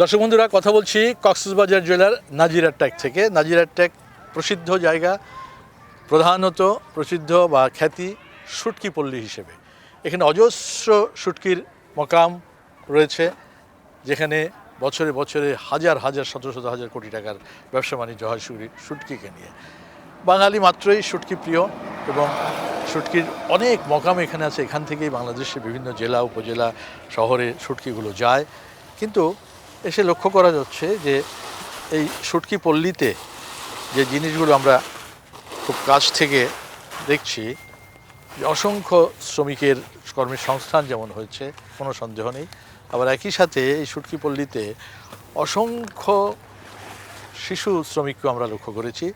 দর্শক বন্ধুরা, কথা বলছি কক্সবাজার জেলার নাজিরাট্যাক থেকে। নাজিরাট্যাক প্রসিদ্ধ জায়গা, প্রধানত প্রসিদ্ধ বা খ্যাতি শুটকি পল্লী হিসেবে। এখানে অজস্র শুটকির মকাম রয়েছে, যেখানে বছরে বছরে হাজার হাজার শত শত, হাজার কোটি টাকার ব্যবসা বাণিজ্য হয় শুটকিকে নিয়ে। বাঙালি মাত্রই শুটকি প্রিয় এবং শুটকির অনেক মকাম এখানে আছে। এখান থেকেই বাংলাদেশের বিভিন্ন জেলা, উপজেলা, শহরে শুটকিগুলো যায়। কিন্তু এসে লক্ষ্য করা যাচ্ছে যে এই শুটকি পল্লীতে যে জিনিসগুলো আমরা খুব কাছ থেকে দেখছি, যে অসংখ্য শ্রমিকের কর্মের সংস্থান যেমন হয়েছে, কোনো সন্দেহ নেই। আবার একই সাথে এই শুটকি পল্লীতে অসংখ্য শিশু শ্রমিককে আমরা লক্ষ্য করেছি।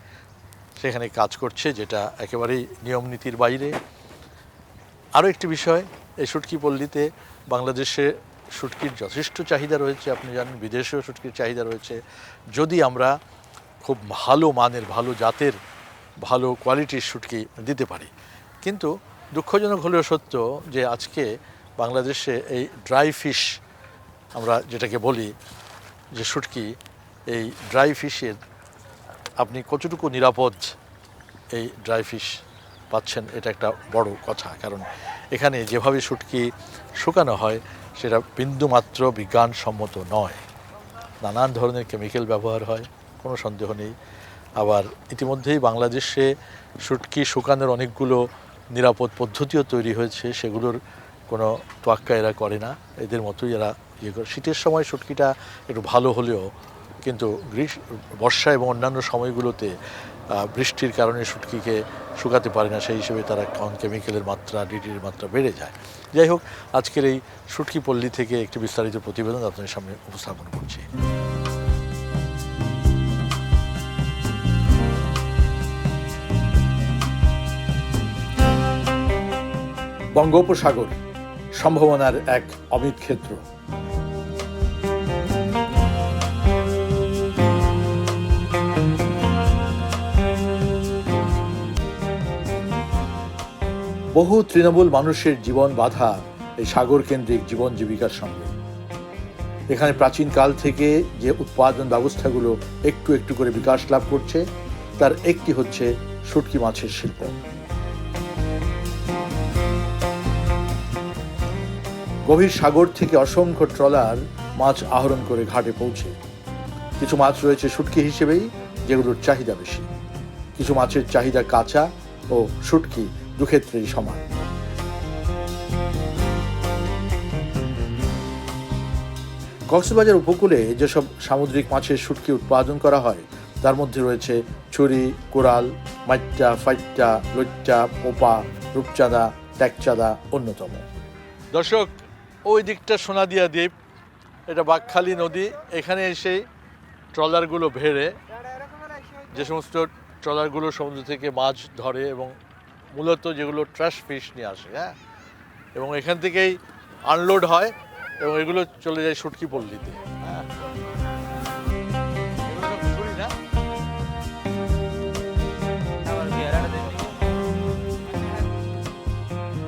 সেখানে কাজ করছে, যেটা একেবারেই নিয়ম নীতির বাইরে। আরও একটি বিষয়, এই শুটকি পল্লীতে বাংলাদেশে শুটকির যথেষ্ট চাহিদা রয়েছে, আপনি জানেন, বিদেশেও শুটকির চাহিদা রয়েছে। যদি আমরা খুব ভালো মানের, ভালো জাতের, ভালো কোয়ালিটির শুটকি দিতে পারি। কিন্তু দুঃখজনক হলেও সত্য যে আজকে বাংলাদেশে এই ড্রাই ফিশ, আমরা যেটাকে বলি, যে শুটকি, এই ড্রাই ফিশের আপনি কতটুকু নিরাপদ এই ড্রাই ফিশ পাচ্ছেন, এটা একটা বড় কথা। কারণ এখানে যেভাবে শুটকি শুকানো হয়, সেটা বিন্দুমাত্র বিজ্ঞানসম্মত নয়। নানান ধরনের কেমিক্যাল ব্যবহার হয়, কোনো সন্দেহ নেই। আবার ইতিমধ্যেই বাংলাদেশে শুটকি শুকানোর অনেকগুলো নিরাপদ পদ্ধতিও তৈরি হয়েছে, সেগুলোর কোনো তোয়াক্কা এরা করে না। এদের মতোই এরা ইয়ে করে। শীতের সময় শুটকিটা একটু ভালো হলেও কিন্তু গ্রীষ্ম, বর্ষা এবং অন্যান্য সময়গুলোতে বৃষ্টির কারণে শুটকিকে শুকাতে পারে না, সেই হিসেবে তারা কম কেমিক্যালের মাত্রা ডিটির মাত্রা বেড়ে যায়। যাই হোক, আজকের এই শুটকি পল্লী থেকে একটি বিস্তারিত প্রতিবেদন আপনাদের সামনে উপস্থাপন করছি। বঙ্গোপসাগর সম্ভাবনার এক অমিত ক্ষেত্র। বহু তৃণমূল মানুষের জীবন বাধা এই সাগর কেন্দ্রিক জীবন জীবিকার সঙ্গে। এখানে প্রাচীনকাল থেকে যে উৎপাদন ব্যবস্থাগুলো একটু একটু করে বিকাশ লাভ করছে, তার একটি হচ্ছে শুটকি মাছের শিল্প। গভীর সাগর থেকে অসংখ্য ট্রলার মাছ আহরণ করে ঘাটে পৌঁছে। কিছু মাছ রয়েছে শুটকি হিসেবেই, যেগুলোর চাহিদা বেশি। কিছু মাছের চাহিদা কাঁচা ও শুটকি দুক্ষেত্রেই সমান। কক্সবাজার উপকূলে যেসব সামুদ্রিক মাছের শুটকি উৎপাদন করা হয়, তার মধ্যে রয়েছে ছুরি কোরাল মাইট্টা, ফাইট্টা, লইট্টা, পোপা, রূপচাঁদা, ট্যাকচাঁদা অন্যতম। দর্শক, ওই দিকটা সোনাদিয়া দ্বীপ, এটা বাকখালী নদী, এখানে এসে ট্রলারগুলো ভেড়ে, যে সমস্ত ট্রলারগুলো সমুদ্র থেকে মাছ ধরে এবং মূলত যেগুলো ট্রাশ ফিশ নিয়ে আসে হ্যাঁ? এবং এখান থেকেই আনলোড হয় এবং এগুলো চলে যায় শুটকি পল্লীতে হ্যাঁ।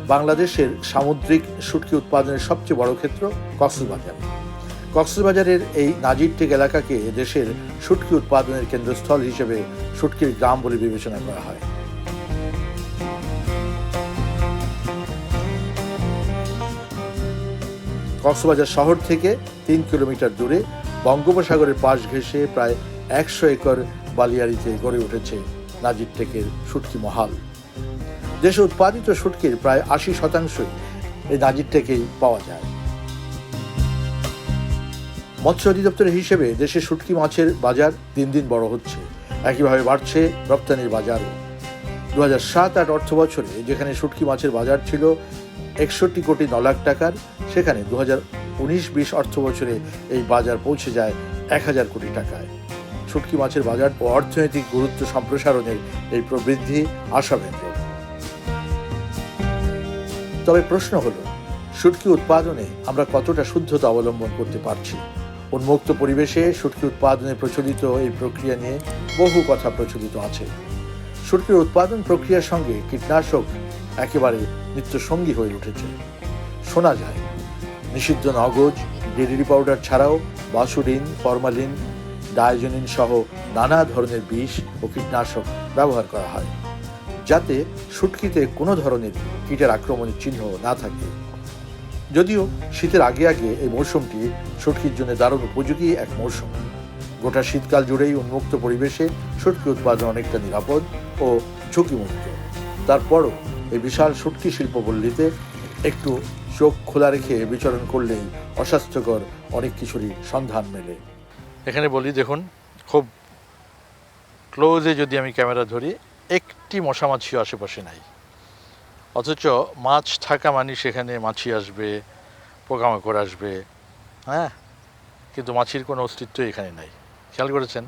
বাংলাদেশের সামুদ্রিক শুটকি উৎপাদনের সবচেয়ে বড় ক্ষেত্র কক্সবাজার। কক্সবাজারের এই নাজিরটেক এলাকাকে দেশের শুটকি উৎপাদনের কেন্দ্রস্থল হিসেবে শুটকির গ্রাম বলে বিবেচনা করা হয়। কক্সবাজার শহর থেকে তিন কিলোমিটার দূরে বঙ্গোপসাগরের পাশ ঘেঁষে প্রায় একশো একর বালিয়াড়িতে গড়ে উঠেছে নাজিরটেকের শুটকি মহাল। দেশে উৎপাদিত শুটকির প্রায় আশি শতাংশই এই নাজির টেকেই পাওয়া যায়। মৎস্য অধিদপ্তরের হিসেবে দেশে শুটকি মাছের বাজার দিন দিন বড় হচ্ছে। একইভাবে বাড়ছে রপ্তানির বাজারও। দু হাজার সাত আট অর্থ বছরে যেখানে শুটকি মাছের বাজার ছিল একষট্টি কোটি ন লাখ টাকার। সেখানে দু হাজার উনিশ বিশ অর্থ বছরে এই বাজার পৌঁছে যায় এক হাজার কোটি টাকায়। শুটকি মাছের বাজার ও অর্থনৈতিক গুরুত্ব সম্প্রসারণের এই প্রবৃদ্ধি আশাব্যঞ্জক তবে প্রশ্ন হলো, শুটকি উৎপাদনে আমরা কতটা শুদ্ধতা অবলম্বন করতে পারছি? উন্মুক্ত পরিবেশে শুটকি উৎপাদনে প্রচলিত এই প্রক্রিয়া নিয়ে বহু কথা প্রচলিত আছে। শুটকির উৎপাদন প্রক্রিয়ার সঙ্গে কীটনাশক একেবারে নিত্য সঙ্গী হয়ে উঠেছে। শোনা যায়, নিষিদ্ধ নগজ ডিডিডি পাউডার ছাড়াও বাসুরিন, ফরমালিন, ডায়োজনিন সহ নানা ধরনের বিষ ও কীটনাশক ব্যবহার করা হয়, যাতে শুটকিতে কোনো ধরনের কীটের আক্রমণের চিহ্ন না থাকে। যদিও শীতের আগে আগে এই মৌসুমটি শুটকির জন্য দারুণ উপযোগী এক মৌসুম। গোটা শীতকাল জুড়েই উন্মুক্ত পরিবেশে শুটকি উৎপাদন অনেকটা নিরাপদ ও ঝুঁকিমুক্ত। তারপরও এই বিশাল শুটকি শিল্পপল্লীতে একটু চোখ খোলা রেখে বিচরণ করলেই অস্বাস্থ্যকর অনেক কিছুরই সন্ধান মেলে। এখানে বলি, দেখুন, খুব ক্লোজে যদি আমি ক্যামেরা ধরি, একটি মশা মাছিও আশেপাশে নাই। অথচ মাছ থাকা মানে সেখানে মাছি আসবে, পোকামাকড় আসবে হ্যাঁ? কিন্তু মাছির কোনো অস্তিত্ব এখানে নাই। খেয়াল করেছেন?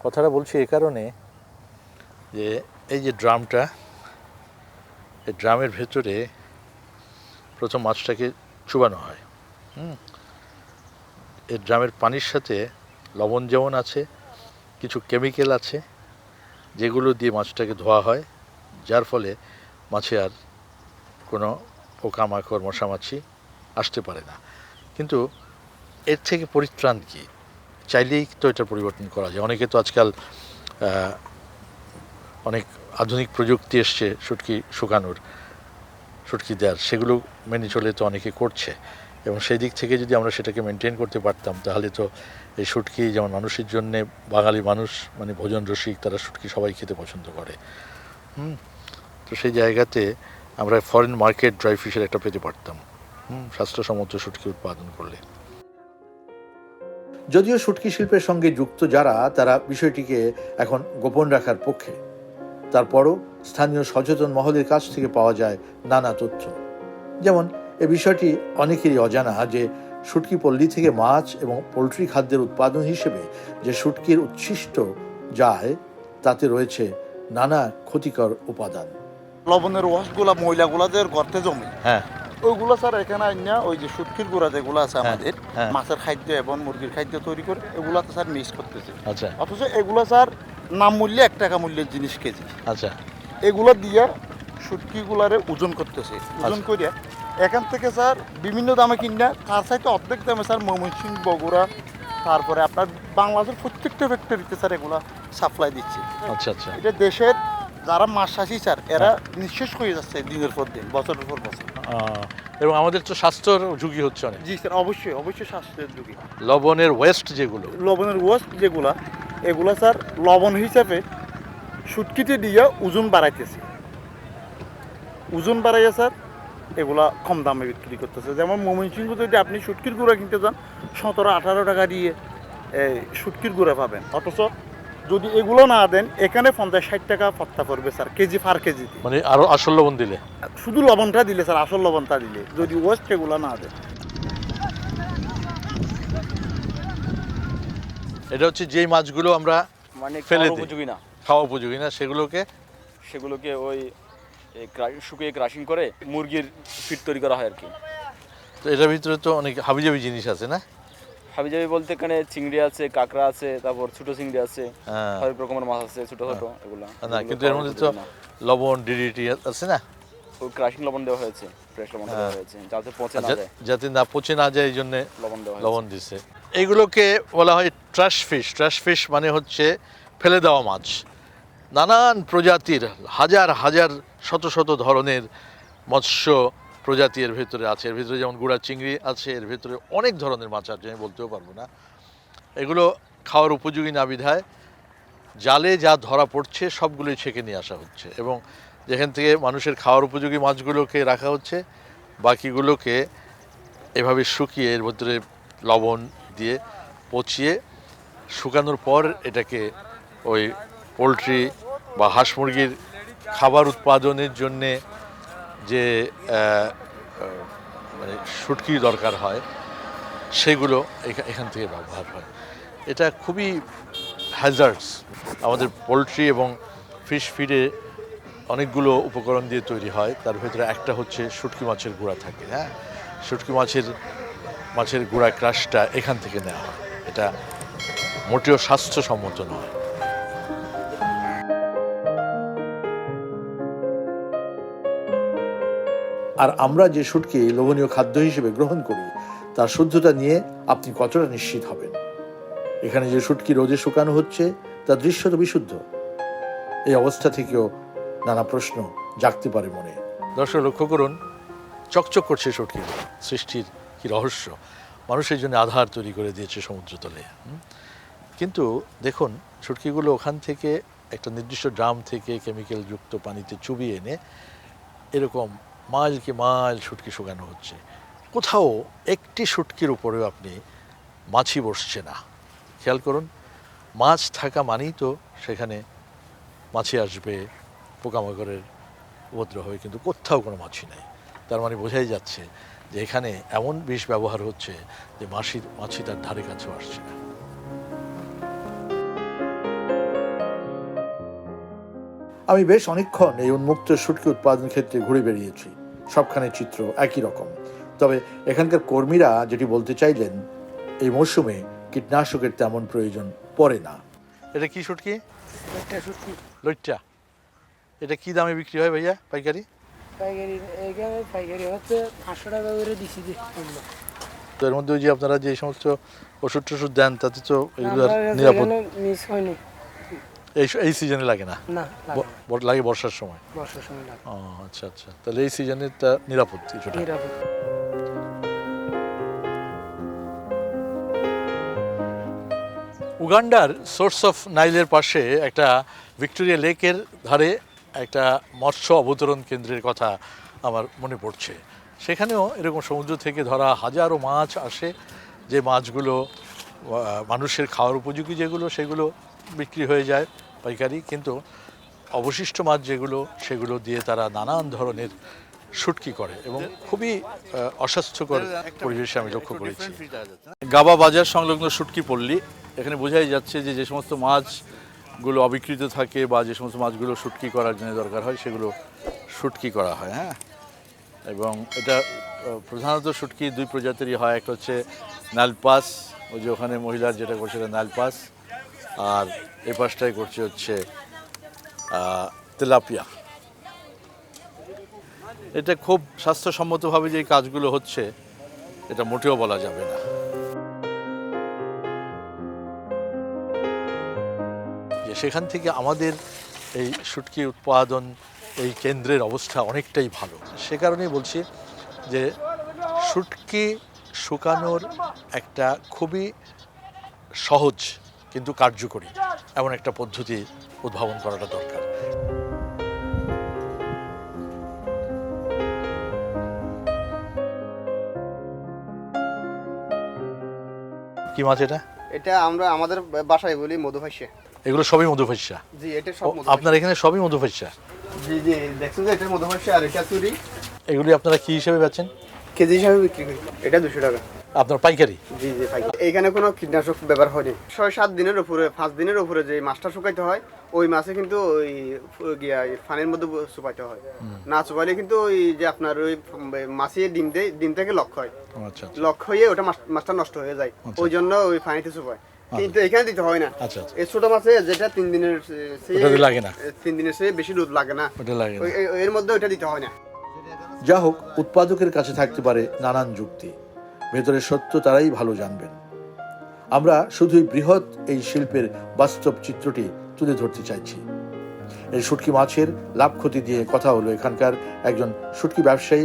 কথাটা বলছি এ কারণে যে এই যে ড্রামটা এই ড্রামের ভেতরে প্রথম মাছটাকে চুবানো হয়। হুম। এই ড্রামের পানির সাথে লবণ যেমন আছে, কিছু কেমিক্যাল আছে, যেগুলো দিয়ে মাছটাকে ধোয়া হয়, যার ফলে মাছে আর কোনো পোকামাকড়, মশামাছি আসতে পারে না। কিন্তু এর থেকে পরিত্রাণ কি? চাইলেই তো এটা পরিবর্তন করা যায়। অনেকে তো আজকাল অনেক আধুনিক প্রযুক্তি এসছে শুটকি শুকানোর শুটকি দেওয়ার সেগুলো মেনে চলে তো অনেকে করছে। এবং সেই দিক থেকে যদি আমরা সেটাকে মেনটেন করতে পারতাম, তাহলে তো এই শুটকি যেমন মানুষের জন্যে, বাঙালি মানুষ মানে ভোজন রসিক, তারা শুটকি সবাই খেতে পছন্দ করে। হুম? তো সেই জায়গাতে আমরা ফরেন মার্কেট ড্রাই ফিশের একটা পেতে পারতাম। হুম? স্বাস্থ্যসম্মত শুটকি উৎপাদন করলে। যদিও শুটকি শিল্পের সঙ্গে যুক্ত যারা, তারা বিষয়টিকে এখন গোপন রাখার পক্ষে। তারপরও স্থানীয় সচেতন মহলের কাছ থেকে পাওয়া যায় নানা তথ্য। যেমন এ বিষয়টি অনেকেরই অজানা যে শুটকি পল্লী থেকে মাছ এবং পোলট্রি খাদ্যের উৎপাদন হিসেবে যে শুটকির উচ্ছিষ্ট যায় তাতে রয়েছে নানা ক্ষতিকর উপাদান। লবণের ওয়াশগুলা ময়লাগুলা যে গর্তে জমে। হ্যাঁ। ওইগুলো স্যার এখানে আইনা ওই যে সুটকির গুঁড়া যেগুলো আছে হ্যাঁ, আমাদের হ্যাঁ। মাছের খাদ্য এবং মুরগির খাদ্য তৈরি করে এগুলা তো স্যার মিক্স করতেছে। আচ্ছা। অথচ এগুলো স্যার নাম মূল্যে এক টাকা মূল্যের জিনিস কেজি। আচ্ছা। এগুলো দিয়ে শুটকিগুলারে ওজন করতেছে। ওজন আচ্ছা। করিয়া এখান থেকে স্যার বিভিন্ন দামে কিনা তার সাইতে অর্ধেক দামে স্যার ময়মনসিংহ বগুড়া তারপরে আপনার বাংলাদেশের প্রত্যেকটা ফ্যাক্টরিতে স্যার এগুলা সাপ্লাই দিচ্ছে। আচ্ছা আচ্ছা। এটা দেশের যারা মাছ চাষি স্যার এরা নিঃশেষ হয়ে যাচ্ছে দিনের পর দিন বছরের পর বছর। এবং আমাদের তো স্বাস্থ্যর ঝুঁকি হচ্ছে অনেক। জি স্যার অবশ্যই অবশ্যই স্বাস্থ্যের ঝুঁকি। লবণের ওয়েস্ট যেগুলো। লবণের ওয়েস্ট যেগুলা এগুলা স্যার লবণ হিসাবে সুটকিতে দিয়ে ওজন বাড়াইতেছে। ওজন বাড়াইয়া স্যার এগুলা কম দামে বিক্রি করতেছে। যেমন ময়মনসিংহ যদি আপনি শুটকির গুঁড়া কিনতে যান সতেরো আঠারো টাকা দিয়ে এই শুটকির গুঁড়া পাবেন। অথচ যদি এগুলো না দেন এখানে পঞ্চাশ ষাট টাকা পত্তা পড়বে স্যার কেজি পার কেজি মানে আরও আসল লবণ দিলে? শুধু লবণটা দিলে স্যার আসল লবণটা দিলে। যদি ওয়েস্ট এগুলো না দেন। এটা হচ্ছে যেই মাছগুলো আমরা মানে ফেলে দিই। উপযোগী না। খাওয়া উপযোগী না সেগুলোকে সেগুলোকে ওই শুকিয়ে ক্রাশিং করে মুরগির ফিট তৈরি করা হয় আর কি। তো এটার ভিতরে তো অনেক হাবিজাবি জিনিস আছে না? হাবিজাবি বলতে এখানে চিংড়ি আছে কাঁকড়া আছে তারপর ছোট চিংড়ি আছে হ্যাঁ। হরেক রকমের মাছ আছে ছোট ছোট এগুলা। না কিন্তু এর মধ্যে তো লবণ ডিডিটি আছে না? ওই ক্রাশিং লবণ দেওয়া হয়েছে ফ্রেশ লবণ দেওয়া হ্যাঁ। হয়েছে যাতে পচে না যায়। যাতে না পচে না যায় এই জন্য লবণ দেওয়া লবণ দিছে। এইগুলোকে বলা হয় ট্রাশ ফিশ ট্রাশ ফিশ মানে হচ্ছে ফেলে দেওয়া মাছ। নানান প্রজাতির, হাজার হাজার, শত শত ধরনের মৎস্য প্রজাতি এর ভেতরে আছে। এর ভিতরে যেমন গুড়া চিংড়ি আছে, এর ভেতরে অনেক ধরনের মাছ আছে, আমি বলতেও পারব না। এগুলো খাওয়ার উপযোগী না বিধায় জালে যা ধরা পড়ছে সবগুলোই ছেঁকে নিয়ে আসা হচ্ছে এবং যেখান থেকে মানুষের খাওয়ার উপযোগী মাছগুলোকে রাখা হচ্ছে, বাকিগুলোকে এভাবে শুকিয়ে এর ভেতরে লবণ দিয়ে পচিয়ে শুকানোর পর এটাকে ওই পোলট্রি বা হাঁস মুরগির খাবার উৎপাদনের জন্যে যে মানে শুটকি দরকার হয়, সেগুলো এখা- এখান থেকে ব্যবহার হয়। এটা খুবই হ্যাজার্ডস আমাদের পোলট্রি এবং ফিশ ফিডে অনেকগুলো উপকরণ দিয়ে তৈরি হয়। তার ভেতরে একটা হচ্ছে শুটকি মাছের গুঁড়া থাকে হ্যাঁ? শুটকি মাছের মাছের গুঁড়া ক্রাশটা এখান থেকে নেওয়া হয়। এটা মোটেও স্বাস্থ্যসম্মত নয়। আর আমরা যে শুটকি লোভনীয় খাদ্য হিসেবে গ্রহণ করি, তার শুদ্ধতা নিয়ে আপনি কতটা নিশ্চিত হবেন? এখানে যে শুটকি রোদে শুকানো হচ্ছে তো বিশুদ্ধ। এই অবস্থা থেকেও নানা প্রশ্ন জাগতে পারে মনে। দর্শক লক্ষ্য করুন, চকচক করছে শুটকি সৃষ্টির কি রহস্য? মানুষের জন্য আধার তৈরি করে দিয়েছে সমুদ্রতলে? কিন্তু দেখুন শুটকিগুলো ওখান থেকে একটা নির্দিষ্ট ড্রাম থেকে কেমিক্যাল যুক্ত পানিতে চুবিয়ে এনে এরকম মাইল কি মাইল শুটকি শুকানো হচ্ছে। কোথাও একটি শুটকির উপরেও আপনি মাছি বসছে না। খেয়াল করুন, মাছ থাকা মানেই তো সেখানে মাছি আসবে, পোকামাকড়ের উপদ্রব হবে, কিন্তু কোথাও কোনো মাছি নাই। তার মানে বোঝাই যাচ্ছে যে এখানে এমন বিষ ব্যবহার হচ্ছে যে মাছি মাছি তার ধারে কাছেও আসছে না। আমি বেশ অনেকক্ষণ এই উন্মুক্ত শুটকি উৎপাদন ক্ষেত্রে ঘুরে বেরিয়েছি সবখানে চিত্র একই রকম। তবে এখানকার কর্মীরা যেটি বলতে চাইলেন এই মরশুমে কীটনাশকের তেমন প্রয়োজন পড়ে না। এটা কি শুটকি। লইট্টা। এটা কি দামে বিক্রি হয় ভাইয়া পাইকারি? পাইকারি এখানে পাইকারি হচ্ছে পাঁচশো টাকা করে দিছি তো এর মধ্যে ওই যে আপনারা যে সমস্ত ওষুধ টষুধ দেন তাতে তো এগুলো নিরাপদ। মিস হয়নি। এই এই সিজনে লাগে না? লাগে বর্ষার সময়? বর্ষার সময় লাগে। ও আচ্ছা আচ্ছা। তাহলে এই সিজনে তা নিরাপদ কিছুটা। নিরাপদ। উগান্ডার সোর্স অফ নাইলের পাশে একটা ভিক্টোরিয়া লেকের ধারে একটা মৎস্য অবতরণ কেন্দ্রের কথা আমার মনে পড়ছে। সেখানেও এরকম সমুদ্র থেকে ধরা হাজারো মাছ আসে, যে মাছগুলো মানুষের খাওয়ার উপযোগী যেগুলো, সেগুলো বিক্রি হয়ে যায় পাইকারি, কিন্তু অবশিষ্ট মাছ যেগুলো, সেগুলো দিয়ে তারা নানান ধরনের শুটকি করে এবং খুবই অস্বাস্থ্যকর পরিবেশে আমি লক্ষ্য করেছি। গাবা বাজার সংলগ্ন শুটকি পল্লী, এখানে বোঝাই যাচ্ছে যে যে সমস্ত মাছগুলো অবিকৃত থাকে বা যে সমস্ত মাছগুলো শুটকি করার জন্য দরকার হয়, সেগুলো শুটকি করা হয় হ্যাঁ? এবং এটা প্রধানত শুটকি দুই প্রজাতিরই হয়, একটা হচ্ছে নালপাস, ওই যে ওখানে মহিলার যেটা করছে এটা নালপাস, আর এই পাশটাই করছে হচ্ছে তেলাপিয়া। এটা খুব স্বাস্থ্যসম্মতভাবে যে কাজগুলো হচ্ছে, এটা মোটেও বলা যাবে না। সেখান থেকে আমাদের এই শুটকি উৎপাদন, এই কেন্দ্রের অবস্থা অনেকটাই ভালো। সে কারণেই বলছি যে শুটকি শুকানোর একটা খুবই সহজ কিন্তু কার্যকরী এমন একটা পদ্ধতি উদ্ভাবন করাটা দরকার। কি মাছ এটা? এটা আমরা আমাদের বাসায় বলি মধুভাষ্যে এগুলো সবই মধুফাইসা জি এটা সব আপনার এখানে সবই মধুফাইসা জি জি দেখছেন যে এটা মধুভাষ্যে আর এটা চুরি। এগুলি আপনারা কি হিসেবে বেচেন? কেজি হিসাবে বিক্রি করি। এটা দুশো টাকা। আপনার পাইকারি? জি জি ভাই এইখানে কোনো কীটনাশক ব্যবহার হয়নি। ছয় সাত দিনের উপরে পাঁচ দিনের উপরে যে মাছটা শুকাইতে হয় ওই মাছে কিন্তু ওই গিয়া পানির মধ্যে চুপাইতে হয়। না চুপাইলে কিন্তু ওই যে আপনার ওই মাছিয়ে ডিম দেয় ডিম থেকে লক্ষ্য হয়। আচ্ছা আচ্ছা। লক্ষ্য হয়ে ওটা মাছ- মাছটা নষ্ট হয়ে যায়। ওই জন্য ওই পানিতে চুপায় কিন্তু এখানে দিতে হয় না। আচ্ছা আচ্ছা। এই ছোট মাছে যেটা তিন দিনের লাগে না। তিন দিনের চেয়ে বেশি দুধ লাগে না। ওটা লাগে এর মধ্যে ওইটা দিতে হয় না। যা হোক উৎপাদকের কাছে থাকতে পারে নানান যুক্তি। ভেতরের সত্য তারাই ভালো জানবেন। আমরা শুধুই বৃহৎ এই শিল্পের বাস্তব চিত্রটি তুলে ধরতে চাইছি। এই শুটকি মাছের লাভ ক্ষতি দিয়ে কথা হলো এখানকার একজন শুটকি ব্যবসায়ী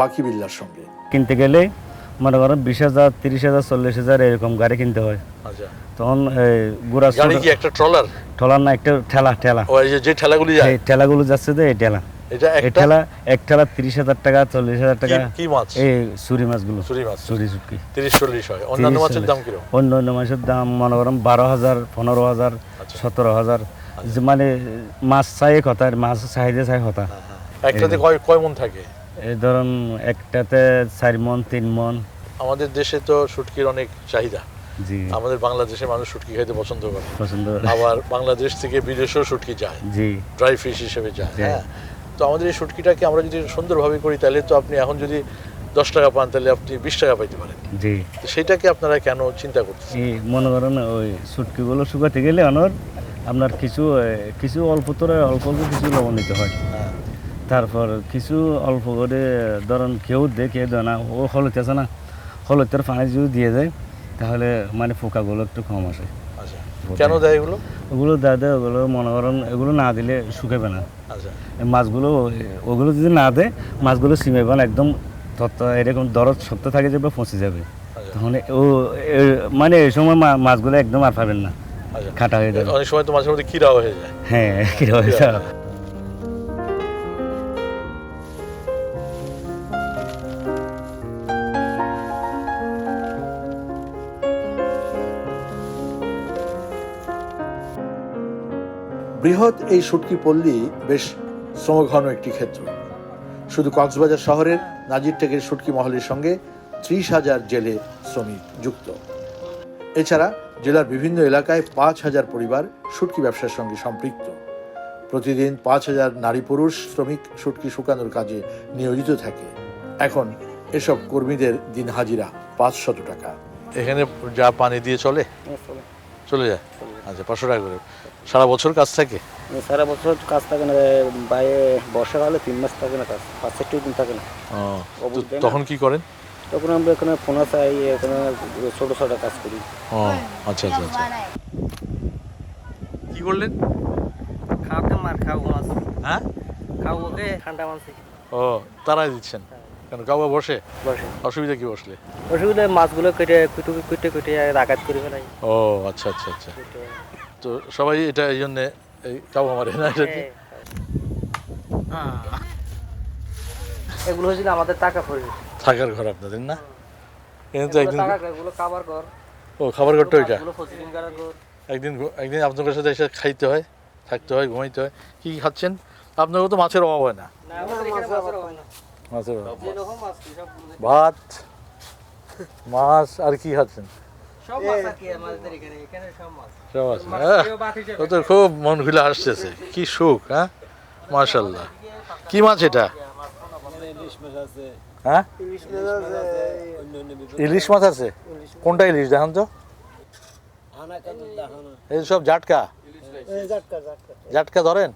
বাকি বিল্লার সঙ্গে। কিনতে গেলে মনে করেন বিশ হাজার তিরিশ হাজার চল্লিশ হাজার এরকম গাড়ি কিনতে হয়। আচ্ছা। তখন গুড়া গাড়ি কি একটা ট্রলার? ঠেলার না একটা ঠেলা ঠেলা। যে- ঠেলাগুলি যায়? এই ঠেলাগুলো যাচ্ছে তো এই ঠেলা। এটা ঠেলা এক ঠেলা তিরিশ হাজার টাকা চল্লিশ হাজার টাকা। কি- কি মাছ? এই চুরি মাছগুলো। চুরি মাছ। চুরি চুটকি তিরিশ চল্লিশ হয়। অন্যান্য মাছের দাম কীরকম? অন্য অন্য মাছের দাম মনে করেন বারো হাজার পনেরো হাজার আচ্ছা। সতেরো হাজার। মানে মাছ চাই কথা মাছ চাহিদা চাই কথা। একটাতে কয় কয় মন থাকে? এই ধরুন একটাতে চার মন তিন মন। আমাদের দেশে তো শুটকির অনেক চাহিদা। জি। আমাদের বাংলাদেশের মানুষ শুটকি খেতে পছন্দ করে। পছন্দ। আবার বাংলাদেশ থেকে বিদেশেও শুটকি যায়। জি। ড্রাই ফিশ হিসেবে যায় হ্যাঁ। তো আমাদের এই শুটকিটাকে আমরা যদি সুন্দরভাবে করি তাহলে তো আপনি এখন যদি দশ টাকা পান তাহলে আপনি বিশ টাকা পাইতে পারেন। জি। তো সেটাকে আপনারা কেন চিন্তা করতেছেন? এই মনে করেন ওই সুটকিগুলো শুকাতে গেলে অনর আপনার কিছু কিছু অল্প তোরে অল্প অল্প কিছু লবণ নিতে হয়। হ্যাঁ। তারপর কিছু অল্প করে ধরুন কেউ দে কেউ দেয় না ও হলতেছে না হলুদের পানি যদি দিয়ে যায় তাহলে মানে পোকাগুলো একটু কম আসে। আচ্ছা কেন দেয় এগুলো? ওগুলো দেয় দেয় ওগুলো মনে করেন এগুলো না দিলে শুকাবে না। আচ্ছা। মাছগুলো ওগুলো যদি না দেয় মাছগুলো সিমেবে না একদম তত্ত্ব এরকম দরদ শক্ত থাকে যাবে পচে যাবে। তখন ও মানে এই সময় মাছগুলো একদম আর পাবেন না। আচ্ছা। খাটা হয়ে যাবে। অনেক সময় তো মাঝে মধ্যে কিরাও হয়ে যায়। হ্যাঁ কীরকম হয়েছে? বৃহৎ এই শুটকি পল্লী বেশ শ্রমঘন একটি ক্ষেত্র। শুধু কক্সবাজার শহরের নাজিরটেকের শুটকি মহলের সঙ্গে ত্রিশ হাজার জেলে শ্রমিক যুক্ত। এছাড়া জেলার বিভিন্ন এলাকায় পাঁচ হাজার পরিবার শুটকি ব্যবসার সঙ্গে সম্পৃক্ত। প্রতিদিন পাঁচ হাজার নারী পুরুষ শ্রমিক শুটকি শুকানোর কাজে নিয়োজিত থাকে। এখন এসব কর্মীদের দিন হাজিরা পাঁচশত টাকা। এখানে যা পানি দিয়ে চলে? চলে যায়। আচ্ছা পাঁচশো টাকা করে। সারা বছর কাজ থাকে? সারা বছর কাজ থাকে না বাইরে বর্ষাকালে তিন মাস থাকে না কাজ পাঁচ চারটি দিন থাকে না। তখন কি করেন? তখন আমরা এখানে ফোনা চাই এখানে ছোটো ছোটো কাজ করি। ও আচ্ছা আচ্ছা আচ্ছা। কি করলেন? খাওয়াতে মার খাব মাছ হ্যাঁ? খাব ওকে ঠান্ডা মাছ ও তারাই দিচ্ছেন? কেন কাউকে বসে? বসে। অসুবিধা কি বসলে? অসুবিধা মাছগুলো কেটে কুটে কুটে কুটে রাগাত করে ফেলাই। ও আচ্ছা আচ্ছা আচ্ছা। তো সবাই এটা এই জন্যে এই কাউ মারে না এটা দিয়ে? এগুলো হয়েছিল আমাদের টাকা পড়ে থাকার ঘর আপনাদের না? কিন্তু একদিন টাকা এগুলো খাবার ঘর। ও খাবার ঘরটা ওইটা? একদিন একদিন আপনাদের সাথে এসে খাইতে হয় থাকতে হয় ঘুমাইতে হয়। কি কি খাচ্ছেন? আপনাদের তো মাছের অভাব হয় না? মাছের ভাত মাছ আর কি খাচ্ছেন? হ্যাঁ? কেউ বাকি যাবে ও তো খুব মন খুলে আসতেছে। কি সুখ হ্যাঁ? মাশাল্লাহ কি মাছ এটা? হ্যাঁ? ইলিশ মাছ আছে। কোনটা ইলিশ দেখান তো। এই সব জাটকা? জাটকা ধরেন?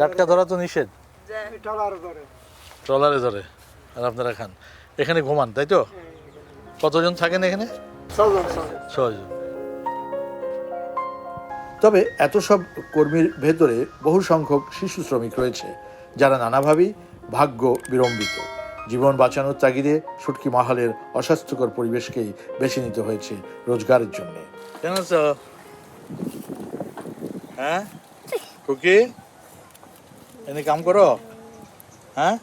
জাটকা ধরা তো নিষেধ। ট্রলারে ধরে। আর আপনারা খান। এখানে ঘুমান তাই তো? কতজন থাকেন এখানে? ছজন তবে এত সব কর্মীর ভেতরে বহু সংখ্যক শিশু শ্রমিক রয়েছে যারা নানাভাবেই ভাগ্য বিড়ম্বিত। জীবন বাঁচানোর তাগিদে সুটকি মাহালের অস্বাস্থ্যকর পরিবেশকেই বেছে নিতে হয়েছে রোজগারের জন্য। কেন হ্যাঁ? কুকি এনে কাম করো। হ্যাঁ?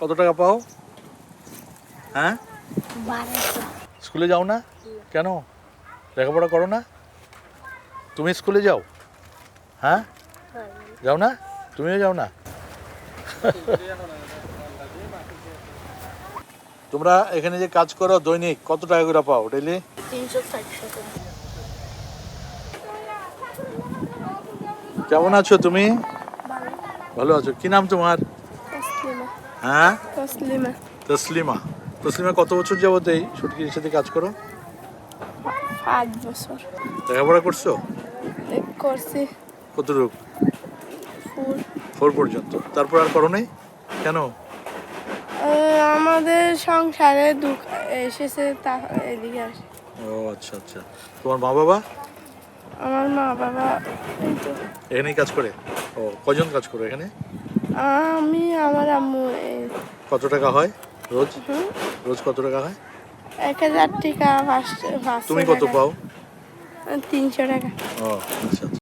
কত টাকা পাও? হ্যাঁ? স্কুলে যাও না? কেন? লেখাপড়া করো না? তুমি স্কুলে যাও। হ্যাঁ? যাও না? তুমিও যাও না? তোমরা এখানে যে কাজ করো দৈনিক কত টাকা করে পাও ডেলি কেমন আছো তুমি? ভালো। আছো। কি নাম তোমার? হ্যাঁ? তসলিমা। তসলিমা কত বছর যাবত এই সুটকির সাথে কাজ করো? পাঁচ বছর। লেখাপড়া করছ? করছি। কতটুকু? ফোর। পর্যন্ত। তারপর আর করো নাই? কেন? আমাদের সংসারে দুঃখ এসেছে তা এদিকে আসে। ও আচ্ছা আচ্ছা। তোমার মা বাবা? আমার মা বাবা এখানেই কাজ করে? ও কজন কাজ করো এখানে? আমি আমার আম্মু কত টাকা হয়? রোজ? রোজ কত টাকা হয়? এক হাজার টাকা পাঁচশো তুমি কত। পাও? তিনশো টাকা। ও আচ্ছা আচ্ছা।